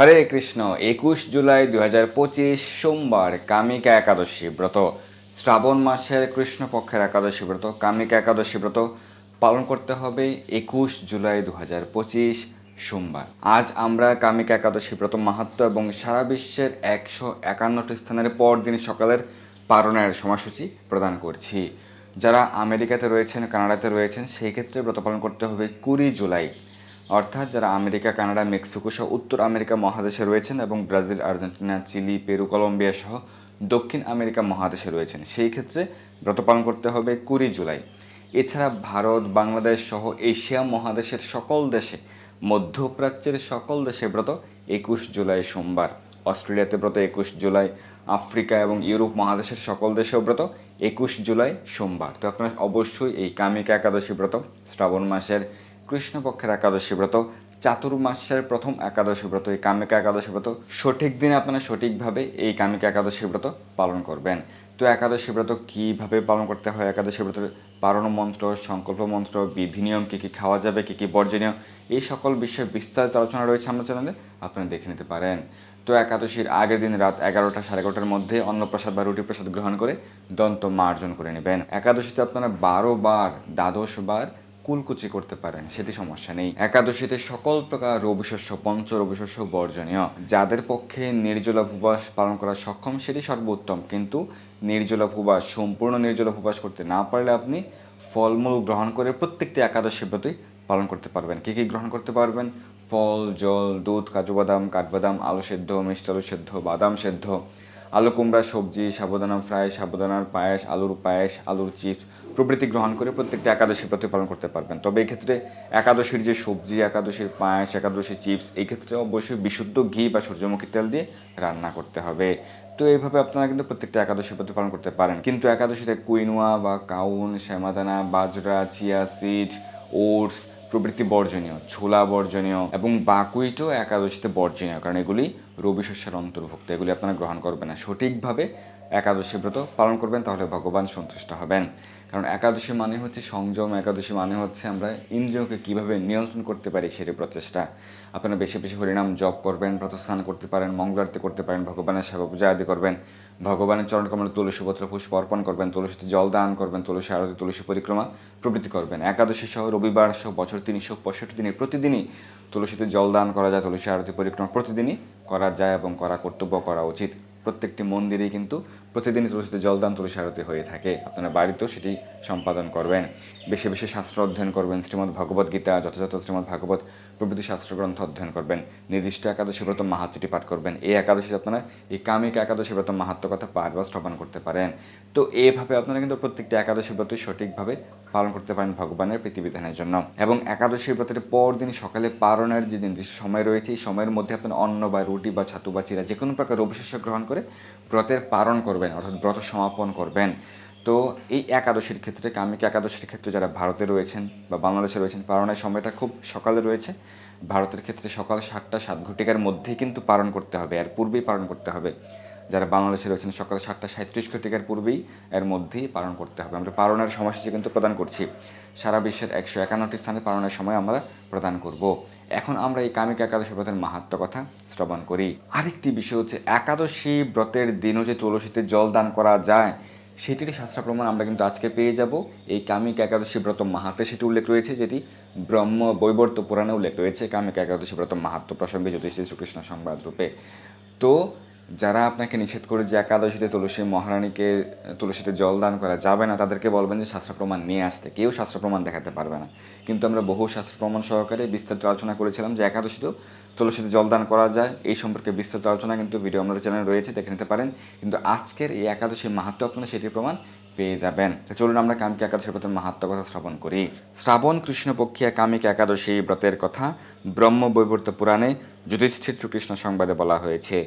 হরে কৃষ্ণ, একুশ জুলাই দু হাজার পঁচিশ সোমবার কামিকা একাদশী ব্রত। শ্রাবণ মাসের কৃষ্ণপক্ষের একাদশী ব্রত, কামিকা একাদশী ব্রত পালন করতে হবে একুশ জুলাই দু হাজার পঁচিশ সোমবার। আজ আমরা কামিকা একাদশী ব্রত মাহাত্ম এবং সারা বিশ্বের একশো একান্নটি স্থানের পর পরদিন সকালের পালনের সময়সূচি প্রদান করছি। যারা আমেরিকাতে রয়েছেন, কানাডাতে রয়েছেন, সেই ক্ষেত্রে ব্রত পালন করতে হবে কুড়ি জুলাই। অর্থাৎ যারা আমেরিকা, কানাডা, মেক্সিকো সহ উত্তর আমেরিকা মহাদেশে রয়েছেন এবং Brazil, Argentina, Chile, Peru, Colombia সহ দক্ষিণ আমেরিকা মহাদেশে রয়েছেন, সেই ক্ষেত্রে ব্রত পালন করতে হবে কুড়ি জুলাই। এছাড়া ভারত, বাংলাদেশ সহ এশিয়া মহাদেশের সকল দেশে, মধ্যপ্রাচ্যের সকল দেশে ব্রত একুশ জুলাই সোমবার। অস্ট্রেলিয়াতে ব্রত একুশ জুলাই, আফ্রিকা এবং ইউরোপ মহাদেশের সকল দেশেও ব্রত একুশ জুলাই সোমবার। তো আপনারা অবশ্যই এই কামিকা একাদশী ব্রত শ্রাবণ মাসের কৃষ্ণপক্ষের একাদশী ব্রত, চাতুর্মাসের প্রথম একাদশী ব্রত, এই কামিকা একাদশী ব্রত, সঠিক দিনে আপনারা সঠিকভাবে এই কামিকা একাদশী ব্রত পালন করবেন। তো একাদশী ব্রত কীভাবে পালন করতে হয়? একাদশী ব্রতের পারণ মন্ত্র, সংকল্প মন্ত্র, বিধি নিয়ম, কী কী খাওয়া যাবে, কী কী বর্জনীয়, এই সকল বিষয়ে বিস্তারিত আলোচনা রয়েছে আমার চ্যানেলে, আপনারা দেখে নিতে পারেন। তো একাদশীর আগের দিন রাত এগারোটা সাড়ে এগারোটার মধ্যে অন্নপ্রসাদ বা রুটি প্রসাদ গ্রহণ করে দন্ত মার্জন করে নেবেন। একাদশীতে আপনারা বারো বার, দ্বাদশ বার কুলকুচি করতে পারেন, সেটি সমস্যা নেই। একাদশীতে সকল প্রকার রবিশস্য পঞ্চ রবিশস্য বর্জনীয়। যাদের পক্ষে নির্জলা উপবাস পালন করা সক্ষম, সেটি সর্বোত্তম। কিন্তু নির্জলা উপবাস, সম্পূর্ণ নির্জলা উপবাস করতে না পারলে আপনি ফলমূল গ্রহণ করে প্রত্যেকটি একাদশী ব্রতই পালন করতে পারবেন। কী কী গ্রহণ করতে পারবেন? ফল, জল, দুধ, কাজু বাদাম, কাঠবাদাম, আলু সেদ্ধ, মিষ্টি আলু সেদ্ধ, বাদাম সেদ্ধ, আলু কুমড়া, সবজি সাবুদানা ফ্রাই সাবুদানার পায়েস, আলুর পায়েস, আলুর চিপস প্রভৃতি গ্রহণ করে প্রত্যেকটা একাদশী প্রতিপালন করতে পারবেন। তবে এই ক্ষেত্রে একাদশীর যে সবজি, একাদশীর পায়েস একাদশী চিপস এই ক্ষেত্রে অবশ্যই বিশুদ্ধ ঘি বা সূর্যমুখী তেল দিয়ে রান্না করতে হবে। তো এইভাবে আপনারা কিন্তু প্রত্যেকটা একাদশী প্রতিপালন করতে পারেন। কিন্তু একাদশীতে কুইনোয়া বা কাউন, শ্যামাদানা, বাজরা, চিয়া সিড, ওটস প্রভৃতি বর্জনীয়, ছোলা বর্জনীয় এবং বাকুইটও একাদশীতে বর্জনীয়, কারণ এগুলি রবি শস্যের অন্তর্ভুক্ত। এগুলি আপনারা গ্রহণ করবেন না। সঠিকভাবে একাদশী ব্রত পালন করবেন, তাহলে ভগবান সন্তুষ্ট হবেন। কারণ একাদশী মানে হচ্ছে সংযম, একাদশী মানে হচ্ছে আমরা ইন্দ্রিয়কে কীভাবে নিয়ন্ত্রণ করতে পারি সেটি প্রচেষ্টা। আপনারা বেশি বেশি হরিনাম জপ করবেন প্রতস্থান করতে পারেন মঙ্গলারতি করতে পারেন, ভগবানের সেবা পূজা আদি করবেন, ভগবানের চরণ কমলে তুলসী পত্র পুষ্প অর্পণ করবেন, তুলসীতে জল দান করবেন, তুলসী আরতি, তুলসী পরিক্রমা প্রভৃতি করবেন। একাদশী সহ রবিবার সহ বছর তিনশো পঁয়ষট্টি দিনে প্রতিদিনই তুলসীতে জল দান করা যায়, তুলসী আরতি পরিক্রমা প্রতিদিনই করা যায় এবং করা কর্তব্য করা উচিত। প্রত্যেকটি মন্দিরেই কিন্তু প্রতিদিনই তুলসীতে জলদান তুলসী আরতি হয়ে থাকে। আপনারা বাড়িতেও সেটি সম্পাদন করবেন। বেশি বেশি শাস্ত্র অধ্যয়ন করবেন। শ্রীমদ্ ভগবত গীতা, যথাযথ শ্রীমদ্ ভাগবত প্রভৃতি শাস্ত্রগ্রন্থ অধ্যয়ন করবেন। নির্দিষ্ট একাদশী ব্রত মাহাত্মটি পাঠ করবেন। এই একাদশী আপনারা এই কামিক একাদশী ব্রত মাহাত্ম কথা পাঠ বা শ্রবণ করতে পারেন। তো এইভাবে আপনারা কিন্তু প্রত্যেকটি একাদশী ব্রতই সঠিকভাবে পালন করতে পারেন ভগবানের প্রীতিবিধানের জন্য। এবং একাদশী ব্রতের পর দিন সকালে পালনের যে নির্দিষ্ট সময় রয়েছে, এই সময়ের মধ্যে আপনার অন্ন বা রুটি বা ছাতু বা চিরা যে কোনো প্রকার রবিশস্য গ্রহণ করে ব্রতের পালন করবেন। অর্থাৎ ব্রত সমাপন করবেন। তো এই একাদশীর ক্ষেত্রে, কামিক একাদশীর ক্ষেত্রে যারা ভারতে রয়েছেন বা বাংলাদেশে রয়েছেন, পালনের সময়টা খুব সকালে রয়েছে। ভারতের ক্ষেত্রে সকাল সাতটা, সাত ঘটিকার মধ্যেই কিন্তু পালন করতে হবে, এর পূর্বেই পালন করতে হবে। যারা বাংলাদেশে রয়েছেন, সকাল সাতটা, সাঁত্রিশ ঘটিকার পূর্বেই এর মধ্যেই পালন করতে হবে। আমরা পালনের সময়সূচি কিন্তু প্রদান করছি। সারা বিশ্বের একশো একান্নটি স্থানে পালনের সময় আমরা প্রদান করব। এখন আমরা এই কামিকা একাদশী ব্রতের মাহাত্ম কথা শ্রবণ করি। আরেকটি বিষয় হচ্ছে, একাদশী ব্রতের দিনও যে তুলসীতে জল দান করা যায় সেটির শাস্ত্র প্রমাণ আমরা কিন্তু আজকে পেয়ে যাব। এই কামিক একাদশী ব্রত মাহাত্মে সেটি উল্লেখ রয়েছে, যেটি ব্রহ্ম বৈবর্ত পুরাণে উল্লেখ রয়েছে কামিক একাদশী ব্রত মাহাত্ম প্রসঙ্গে জ্যোতিষী শ্রীকৃষ্ণ সংবাদ রূপে। তো যারা আপনাকে নিষেধ করে যে একাদশীতে তুলসী মহারানীকে, তুলসীতে জল দান করা যাবে না, তাদেরকে বলবেন যে শাস্ত্র প্রমাণ নিয়ে আসতে। কেউ শাস্ত্র প্রমাণ দেখাতে পারবে না। কিন্তু আমরা বহু শাস্ত্র প্রমাণ সহকারে বিস্তারিত আলোচনা করেছিলাম যে একাদশীতেও তুলসীতে জল দান করা যায়। এই সম্পর্কে বিস্তারিত আলোচনা কিন্তু ভিডিও আমাদের চ্যানেলে রয়েছে, দেখে নিতে পারেন। কিন্তু আজকের এই একাদশী মাহাত্ম আপনারা সেটির প্রমাণ পেয়ে যাবেন। চলুন আমরা কামিক একাদশীর ব্রতের মাহাত্ম কথা শ্রবণ করি। শ্রাবণ কৃষ্ণপক্ষিয়া কামিক একাদশী ব্রতের কথা ব্রহ্ম বৈবর্ত পুরাণে যুধিষ্ঠির শ্রীকৃষ্ণ সংবাদে বলা হয়েছে।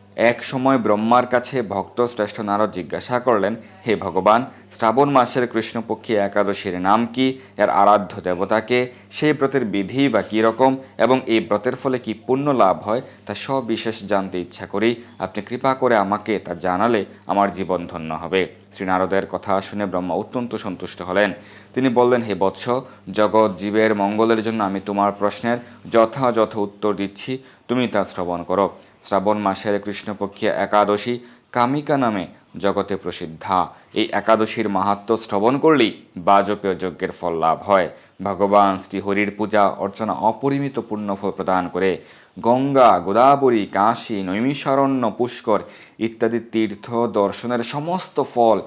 এক সময় ব্রহ্মার কাছে ভক্ত শ্রেষ্ঠ নারদ জিজ্ঞাসা করলেন, হে ভগবান, শ্রাবণ মাসের কৃষ্ণপক্ষী একাদশীর নাম কি? এর আরাধ্য দেবতাকে সেই ব্রতের বিধি বা কী রকম? এবং এই ব্রতের ফলে কি পুণ্য লাভ হয় তা সবিশেষ জানতে ইচ্ছা করি, আপনি কৃপা করে আমাকে তা জানালে আমার জীবন ধন্য হবে। শ্রী নারদের কথা শুনে ব্রহ্মা অত্যন্ত সন্তুষ্ট হলেন। তিনি বললেন, হে বৎস, জগৎ জীবের মঙ্গলের জন্য আমি তোমার প্রশ্নের যথাযথ উত্তর দিচ্ছি। তুমি তা শ্রবণ করো। শ্রাবণ মাসের কৃষ্ণপক্ষী একাদশী কামিকা নামে জগতে প্রসিদ্ধা। এই একাদশীর মাহাত্ম শ্রবণ করলেই বাজপেয় যজ্ঞের ফল লাভ হয়। ভগবান শ্রীহরির পূজা অর্চনা অপরিমিত পুণ্যফল প্রদান করে গঙ্গা, গোদাবরী, কাশী, নৈমিষারণ্য, পুষ্কর ইত্যাদি তীর্থ দর্শনের সমস্ত ফল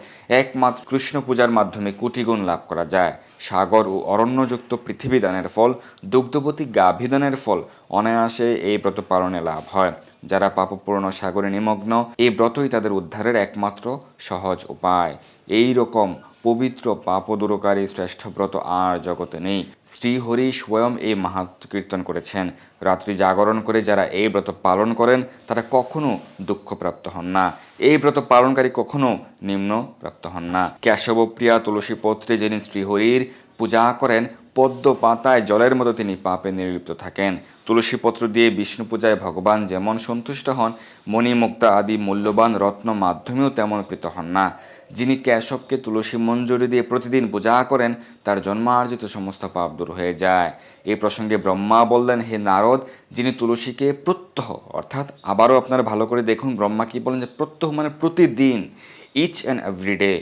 একমাত্র কৃষ্ণ পূজার মাধ্যমে কোটিগুণ লাভ করা যায়। সাগর ও অরণ্যযুক্ত পৃথিবী দানের ফল, দুগ্ধবতী গাভীদানের ফল অনায়াসে এই ব্রত পালনে লাভ হয়। যারা পাপপূর্ণ সাগরে নিমগ্ন, এই ব্রতই তাদের উদ্ধারের একমাত্র সহজ উপায়। এই রকম পবিত্র পাপ দূরকারী শ্রেষ্ঠ ব্রত আর জগতে নেই। শ্রীহরি স্বয়ং এই মাহাত্ম কীর্তন করেছেন। রাত্রি জাগরণ করে যারা এই ব্রত পালন করেন, তারা কখনো দুঃখপ্রাপ্ত হন না। এই ব্রত পালনকারী কখনো নিম্ন প্রাপ্ত হন না। কেশবপ্রিয়া তুলসী পত্রে যিনি শ্রীহরির পূজা করেন পদ্ম পাতায় জলের মতো তিনি পাপে নির্লিপ্ত থাকেন। তুলসী পত্র দিয়ে বিষ্ণু পূজায় ভগবান যেমন সন্তুষ্ট হন, মণিমুক্তা আদি মূল্যবান রত্ন মাধ্যমেও তেমন প্রীত হন না। যিনি কেশবকে তুলসী মঞ্জুরি দিয়ে প্রতিদিন পূজা করেন, তার জন্মার্জিত সমস্ত পাপ দূর হয়ে যায়। এই প্রসঙ্গে ব্রহ্মা বললেন, হে নারদ, যিনি তুলসীকে প্রত্যহ, অর্থাৎ আবারও আপনারা ভালো করে দেখুন, ব্রহ্মা কি বলেন যে প্রত্যহ মানে প্রতিদিন ইচ অ্যান্ড এভরিডে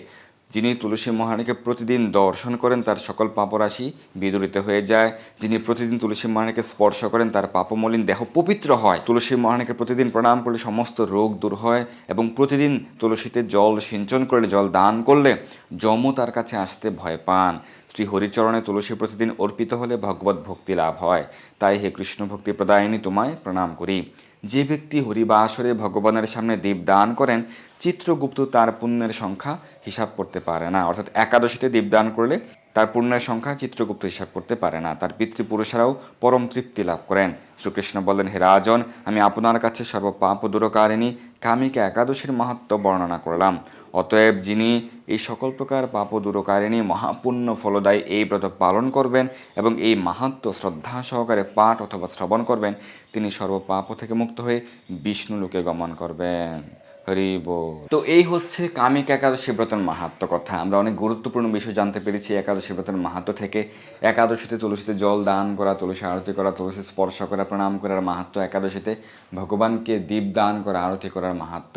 যিনি তুলসী মহারানীকে প্রতিদিন দর্শন করেন, তার সকল পাপরাশি বিদরিত হয়ে যায়। যিনি প্রতিদিন তুলসী মহারানীকে স্পর্শ করেন, তার পাপমলিন দেহ পবিত্র হয়। তুলসী মহারানীকে প্রতিদিন প্রণাম করলে সমস্ত রোগ দূর হয় এবং প্রতিদিন তুলসীতে জল সিঞ্চন করলে, জল দান করলে যমও তার কাছে আসতে ভয় পান। শ্রী হরিচরণে তুলসী প্রতিদিন অর্পিত হলে ভগবত ভক্তি লাভ হয়। তাই হে কৃষ্ণ ভক্তি প্রদায়িনী, তোমায় প্রণাম করি। যে ব্যক্তি হরিবাসরে ভগবানের সামনে দীপ দান করেন, চিত্রগুপ্ত তার পুণ্যের সংখ্যা হিসাব করতে পারে না। অর্থাৎ একাদশীতে দীপদান করলে তার পুণ্যের সংখ্যা চিত্রগুপ্ত হিসাব করতে পারে না। তার পিতৃপুরুষেরাও পরম তৃপ্তি লাভ করেন। শ্রীকৃষ্ণ বললেন হে রাজন, আমি আপনার কাছে সর্বপাপ দূরকারিণী কামিকা একাদশীর মাহাত্ম বর্ণনা করলাম। অতএব যিনি এই সকল প্রকার পাপ দূরকারিণী, মহাপুণ্য ফলদায়ী এই ব্রত পালন করবেন এবং এই মাহাত্ম শ্রদ্ধা সহকারে পাঠ অথবা শ্রবণ করবেন, তিনি সর্বপাপ থেকে মুক্ত হয়ে বিষ্ণু লোকে গমন করবেন। তো এই হচ্ছে কামিক একাদশী ব্রতন মাহাত্ম কথা। আমরা অনেক গুরুত্বপূর্ণ বিষয় জানতে পেরেছি একাদশী ব্রতন মাহাত্ম থেকে। একাদশীতে তুলসীতে জল দান করা, তুলসী আরতি করা, তুলসী স্পর্শ করা, প্রণাম করার মাহাত্ম একাদশীতে ভগবানকে দীপ দান করা, আরতি করার মাহাত্ম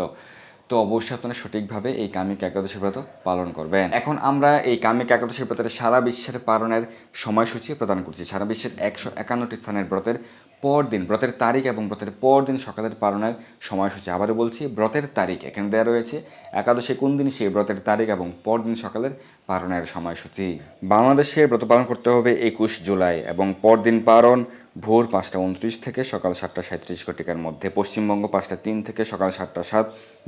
তো অবশ্যই আপনারা সঠিকভাবে এই কামিক একাদশী ব্রত পালন করবেন। এখন আমরা এই কামিক একাদশী ব্রতের সারা বিশ্বের পালনের সময়সূচি প্রদান করছি। সারা বিশ্বের একশো একান্নটি স্থানের ব্রতের পর দিন ব্রতের তারিখ এবং ব্রতের পর দিন সকালের পালনের সময়সূচি আবারও বলছি, ব্রতের তারিখ এখানে দেওয়া রয়েছে। একাদশী কোন দিন সেই ব্রতের তারিখ এবং পরদিন সকালের পালনের সময়সূচি? বাংলাদেশে ব্রত পালন করতে হবে একুশ জুলাই এবং পরদিন পালন ভোর পাঁচটা উনত্রিশ থেকে সকাল সাতটা সাঁত্রিশ ঘটিকার মধ্যে পশ্চিমবঙ্গ পাঁচটা তিন থেকে সকাল সাতটা সাত,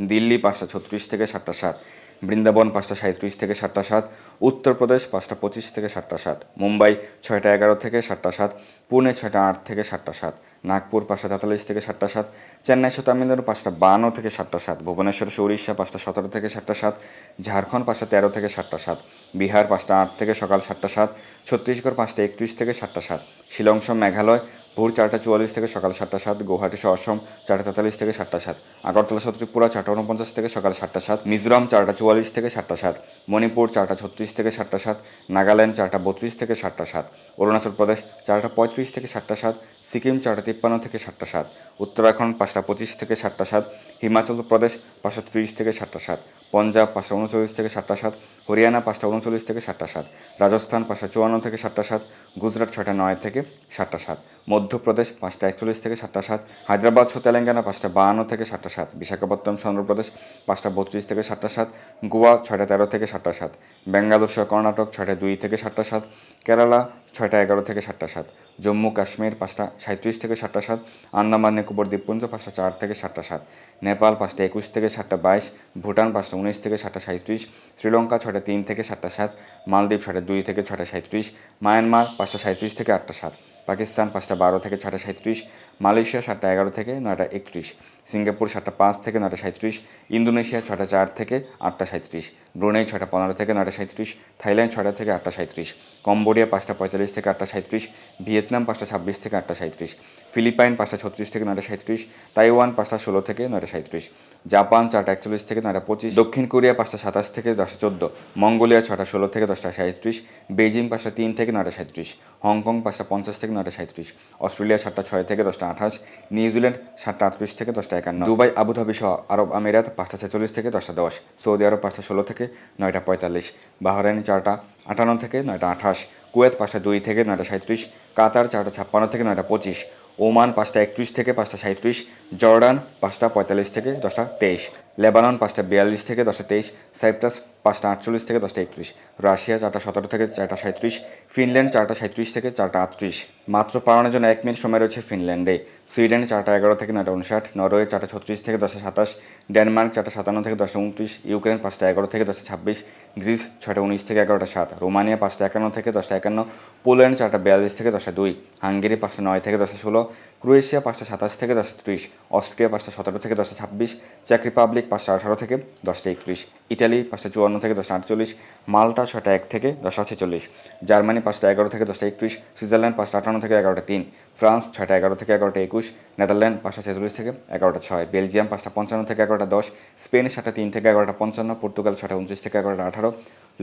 দিল্লি পাঁচটা ছত্রিশ থেকে সাতটা সাত। বৃন্দাবন পাঁচটা সাঁত্রিশ থেকে সাতটা সাত উত্তরপ্রদেশ পাঁচটা পঁচিশ থেকে সাতটা সাত মুম্বাই ছয়টা এগারো থেকে সাতটা সাত পুনে ছয়টা আট থেকে সাতটা সাত নাগপুর পাঁচটা তেতাল্লিশ থেকে সাতটা সাত চেন্নাই সহ তামিলনাড়ু পাঁচটা বান্ন থেকে সাতটা সাত ভুবনেশ্বর উড়িষ্যা পাঁচটা সতেরো থেকে সাতটা সাত ঝাড়খণ্ড পাঁচটা তেরো থেকে সাতটা সাত বিহার পাঁচটা আট থেকে সকাল সাতটা সাত ছত্তিশগড় পাঁচটা একত্রিশ থেকে সাতটা সাত শিলং সহ মেঘালয় ভোর চারটা চুয়াল্লিশ থেকে সকাল সাতটা সাত, গৌহাটি সহ অসম চারটা তেতাল্লিশ থেকে সাতটা সাত, আগরতলা সহ ত্রিপুরা চারটা উনপঞ্চাশ থেকে সকাল সাতটা সাত, মিজোরাম চারটা চুয়াল্লিশ থেকে সাতটা সাত, মণিপুর চারটা ছত্রিশ থেকে সাতটা সাত, নাগাল্যান্ড চারটা বত্রিশ থেকে সাতটা সাত, অরুণাচল প্রদেশ চারটা পঁয়ত্রিশ থেকে সাতটা সাত সিকিম চারটা তিপ্পান্ন থেকে সাতটা সাত উত্তরাখণ্ড পাঁচটা পঁচিশ থেকে সাতটা সাত হিমাচল প্রদেশ পাঁচশো ত্রিশ থেকে সাতটা সাত পঞ্জাব পাঁচটা উনচল্লিশ থেকে সাতটা সাত হরিয়ানা পাঁচটা উনচল্লিশ থেকে সাতটা সাত রাজস্থান পাঁচটা চুয়ান্ন থেকে সাতটা সাত গুজরাট ছয়টা নয় থেকে সাতটা সাত মধ্যপ্রদেশ পাঁচটা একচল্লিশ থেকে সাতটা সাত হায়দ্রাবাদ সহ তেলেঙ্গানা পাঁচটা বাহান্ন থেকে সাতটা সাত বিশাখাপত্তনম চন্দ্রপ্রদেশ পাঁচটা বত্রিশ থেকে সাতটা সাত গোয়া ছয়টা তেরো থেকে সাতটা সাত বেঙ্গালুর সহ কর্ণাটক ছয়টা দুই থেকে সাতটা সাত কেরালা ছয়টা এগারো থেকে সাতটা সাত জম্মু কাশ্মীর পাঁচটা সাঁত্রিশ থেকে সাতটা সাত, আন্দামান, নিকোবর, দ্বীপপুঞ্জ পাঁচটা চার থেকে সাতটা সাত, নেপাল পাঁচটা একুশ থেকে সাতটা বাইশ, ভুটান পাঁচটা উনিশ থেকে সাতটা সাঁত্রিশ শ্রীলঙ্কা ছটা তিন থেকে সাতটা সাত, মালদ্বীপ ছটা দুই থেকে ছটা সাঁত্রিশ মায়ানমার পাঁচটা সাঁত্রিশ থেকে আটটা সাত। পাকিস্তান পাঁচটা বারো থেকে ছটা সাঁত্রিশ মালয়েশিয়া সাতটা এগারো থেকে নয়টা একত্রিশ, সিঙ্গাপুর সাতটা পাঁচ থেকে নয়টা সাঁত্রিশ ইন্দোনেশিয়া ছটা চার থেকে আটটা সাঁত্রিশ ব্রুনেই ছটা পনেরো থেকে নয়টা সাঁত্রিশ থাইল্যান্ড ছটা থেকে আটটা সাঁত্রিশ কম্বোডিয়া পাঁচটা পঁয়তাল্লিশ থেকে আটটা সাঁত্রিশ ভিয়েতনাম পাঁচটা ছাব্বিশ থেকে আটটা সাঁত্রিশ ফিলিপাইন পাঁচটা ছত্রিশ থেকে নয়টা সাঁত্রিশ তাইওয়ান পাঁচটা ষোলো থেকে নয়টা সাঁত্রিশ জাপান চারটা একচল্লিশ থেকে নয়টা পঁচিশ, দক্ষিণ কোরিয়া পাঁচটা সাতাশ থেকে দশটা চোদ্দ, মঙ্গোলিয়া ছটা ষোলো থেকে দশটা সাঁত্রিশ বেজিং পাঁচটা তিন থেকে নয়টা সাঁত্রিশ হংকং পাঁচটা পঞ্চাশ থেকে নয়টা সাঁত্রিশ অস্ট্রেলিয়া সাতটা ছয় থেকে দশটা আঠাশ নিউজিল্যান্ড সাতটা আটত্রিশ থেকে দশটা একান্ন, দুবাই, আবুধাবি সহ আরব আমিরাত পাঁচটা ছেচল্লিশ থেকে দশটা দশ, সৌদি আরব পাঁচটা ষোলো থেকে নয়টা পঁয়তাল্লিশ, বাহরাইন চারটা আটান্ন থেকে নয়টা আঠাশ, কুয়েত পাঁচটা দুই থেকে নয়টা সাঁত্রিশ কাতার চারটা ছাপ্পান্ন থেকে নয়টা পঁচিশ ওমান পাঁচটা একত্রিশ থেকে পাঁচটা সাঁত্রিশ জর্ডান পাঁচটা পঁয়তাল্লিশ থেকে দশটা তেইশ, লেবানন পাঁচটা বিয়াল্লিশ থেকে দশটা তেইশ, সাইপ্রাস পাঁচটা আটচল্লিশ থেকে দশটা একত্রিশ রাশিয়া চারটা সতেরো থেকে চারটা সাঁত্রিশ ফিনল্যান্ড চারটা সাঁত্রিশ থেকে চারটা আটত্রিশ মাত্র পালানোর জন্য এক মিনিট সময় রয়েছে ফিনল্যান্ডে সুইডেন চারটা এগারো থেকে নয়টা উনষাট নরওয়ে চারটা ছত্রিশ থেকে দশটা সাতাশ ডেনমার্ক চারটা সাতান্ন থেকে দশটা উনত্রিশ ইউক্রেন পাঁচটা এগারো থেকে দশটা ছাব্বিশ গ্রিস ছয়টা উনিশ থেকে এগারোটা সাত রোমানিয়া পাঁচটা একান্ন থেকে দশটা একান্ন পোল্যান্ড চারটা বিয়াল্লিশ থেকে দশটা দুই হাঙ্গেরি পাঁচটা নয় থেকে দশটা ষোলো ক্রোয়েশিয়া পাঁচটা সাতাশ থেকে দশটা ত্রিশ অস্ট্রিয়া পাঁচটা সতেরো থেকে দশটা ছাব্বিশ চেক রিপাবলিক পাঁচটা আঠারো থেকে দশটা একত্রিশ ইটালি পাঁচটা চুয়ান্ন থেকে দশটা আটচল্লিশ, মাল্টা ছটা এক থেকে দশটা ছেচল্লিশ, জার্মানি পাঁচটা এগারো থেকে দশটা একত্রিশ, সুইজারল্যান্ড পাঁচটা আটান্ন থেকে এগারোটা তিন, ফ্রান্স ছয়টা এগারো থেকে এগারোটা একুশ, নেদারল্যান্ড পাঁচটা ছেচল্লিশ থেকে এগারোটা ছয়, বেলজিয়াম পাঁচটা পঞ্চান্ন থেকে এগারোটা দশ, স্পেন সাতটা তিন থেকে এগারোটা পঞ্চান্ন, পর্তুগাল ছটা উনত্রিশ থেকে এগারোটা আঠারো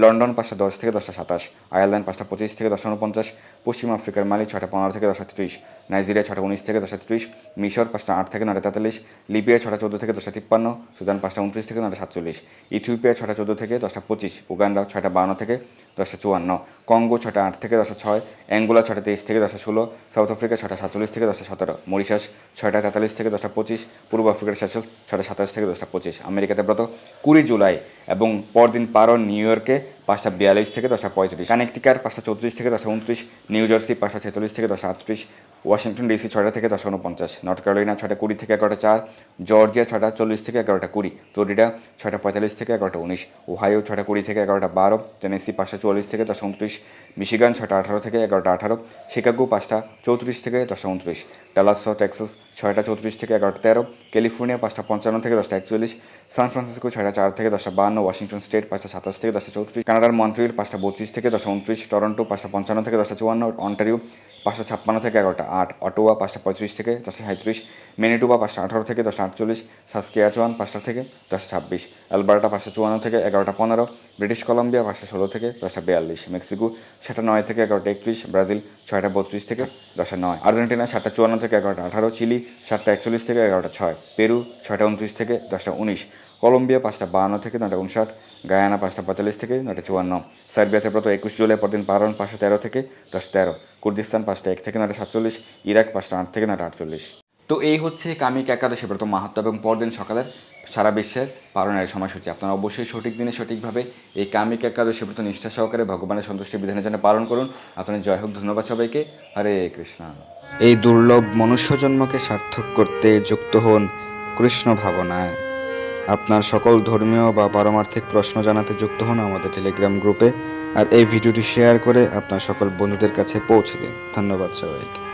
লন্ডন পাঁচটা দশ থেকে দশটা সাতাশ, আয়ারল্যান্ড পাঁচটা পঁচিশ থেকে দশটা উনপঞ্চাশ পশ্চিম আফ্রিকার মালি ছটা পনেরো থেকে দশটা ত্রিশ, নাইজেরিয়া ছটা উনিশ থেকে দশটা ত্রিশ, মিশর পাঁচটা আট থেকে নটা তেতাল্লিশ, লিবিয়া ছটা চোদ্দ থেকে দশটা তিপ্পান্ন, সুদান পাঁচটা উনত্রিশ থেকে নটা সাতচল্লিশ, ইথিওপিয়া ছটা চোদ্দ থেকে দশটা পঁচিশ, উগান্ডা ছয়টা বান্ন থেকে দশটা চুয়ান্ন, কঙ্গো ছটা আট থেকে দশটা ছয়, অ্যাঙ্গোলা ছটা তেইশ থেকে দশটা ষোলো, সাউথ আফ্রিকা ছটা সাতচল্লিশ থেকে দশটা সতেরো, মরিশাস ছয়টা তেতাল্লিশ থেকে দশটা পঁচিশ, পূর্ব আফ্রিকার সেশলস ছটা সাতাশ থেকে দশটা পঁচিশ, আমেরিকাতে ব্রত কুড়ি জুলাই এবং পরদিন পারো নিউ ইয়র্কে পাঁচটা বিয়াল্লিশ থেকে দশটা পঁয়ত্রিশ। কানেকটিকার পাঁচটা চৌত্রিশ থেকে দশটা উনত্রিশ নিউ জার্সি পাঁচটা ছেচল্লিশ থেকে দশটা আটত্রিশ, ওয়াশিংটন ডিসি ছয়টা থেকে দশটা উনপঞ্চাশ নর্থ ক্যারোলিনা ছটা কুড়ি থেকে এগারোটা চার, জর্জিয়া ছটা চল্লিশ থেকে এগারোটা কুড়ি, ফ্লোরিডা ছটা পঁয়তাল্লিশ থেকে এগারোটা উনিশ, ওহাইও ছটা কুড়ি থেকে এগারোটা বারো, টেনেসি পাঁচটা চুয়াল্লিশ থেকে দশটা উনত্রিশ মিশিগান ছটা আঠারো থেকে এগারোটা আঠারো, শিকাগো পাঁচটা চৌত্রিশ থেকে দশটা উনত্রিশ ডালাস টেক্সাস ছয়টা চৌত্রিশ থেকে এগারোটা তেরো, ক্যালিফোর্নিয়া পাঁচটা পঞ্চান্ন থেকে দশটা একচল্লিশ, সান ফ্রান্সিসকো ছয়টা চার থেকে দশটা বান্ন, ওয়াশিংটন স্টেট পাঁচটা সাতাশ থেকে দশটা চৌত্রিশ কানাডার মন্ট্রিল পাঁচটা বত্রিশ থেকে দশটা উনত্রিশ, টরন্টো পাঁচটা পঞ্চান্ন থেকে দশটা চুয়ান্ন, অন্টারিও পাঁচটা ছাপ্পান্ন থেকে এগারোটা আট, অটোয়া পাঁচটা পঁয়ত্রিশ থেকে দশটা সাঁত্রিশ মেনিটুবা পাঁচটা আঠারো থেকে দশটা আটচল্লিশ, সাসকিয়াচুয়ান পাঁচটা থেকে দশটা ছাব্বিশ, অ্যালবার্টা পাঁচটা চুয়ান্ন থেকে এগারোটা পনেরো, ব্রিটিশ কলম্বিয়া পাঁচটা ষোলো থেকে দশটা বিয়াল্লিশ, মেক্সিকো সাতটা নয় থেকে এগারোটা একত্রিশ, ব্রাজিল ছয়টা বত্রিশ থেকে দশটা নয়, আর্জেন্টিনা সাতটা চুয়ান্ন থেকে এগারোটা আঠারো, চিলি সাতটা একচল্লিশ থেকে এগারোটা ছয়, পেরু ছয়টা উনত্রিশ থেকে দশটা উনিশ, কলম্বিয়া পাঁচটা বাহান্ন থেকে নয়টা উনষাট, গায়ানা পাঁচটা পঁয়তাল্লিশ থেকে নয়টা চুয়ান্ন, সার্বিয়াতে প্রত একুশ জুলাই পরদিন পারন পাঁচশো তেরো থেকে দশ তেরো, কুর্দিস্তান পাঁচটা এক থেকে নয়টা সাতচল্লিশ, ইরাক পাঁচটা আট থেকে নয়টা আটচল্লিশ। তো এই হচ্ছে কামিক একাদশী ব্রত মাহাত্ম এবং পরদিন সকালের সারা বিশ্বের পালনের সময়সূচি। আপনারা অবশ্যই সঠিক দিনে সঠিকভাবে এই কামিক একাদশী ব্রত নিষ্ঠা সহকারে ভগবানের সন্তুষ্টি বিধানের জন্য পালন করুন। আপনার জয় হোক, ধন্যবাদ সবাইকে। হরে কৃষ্ণ। এই দুর্লভ মনুষ্যজন্মকে সার্থক করতে যুক্ত হন কৃষ্ণ ভাবনায়। আপনার সকল ধর্মীয় বা পারমার্থিক প্রশ্ন জানাতে যুক্ত হন আমাদের টেলিগ্রাম গ্রুপে আর এই ভিডিওটি শেয়ার করে আপনার সকল বন্ধুদের কাছে পৌঁছে দিন। ধন্যবাদ সবাইকে।